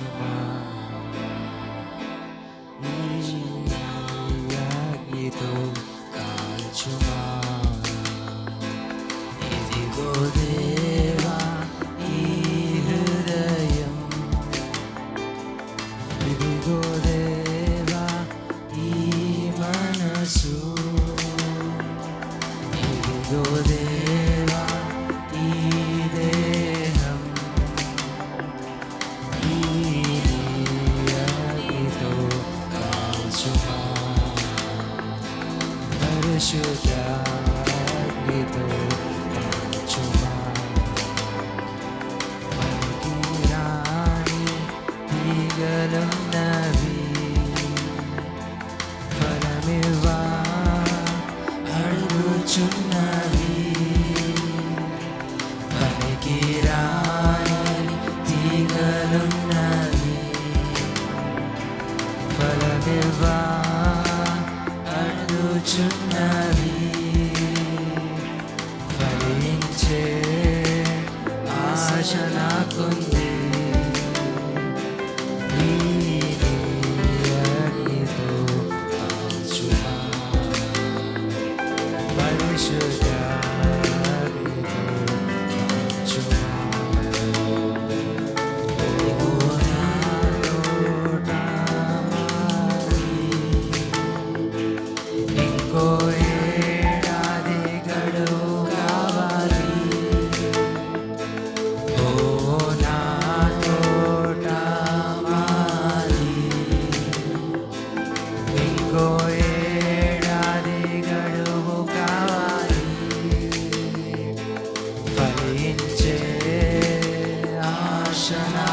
your bersyukur itu tak cuma mengirai di gedung Nabi pada mewah hari berjumpa నిలుచున్నది ఫలించే ఆశ నాకుంది. పరిశుద్ధ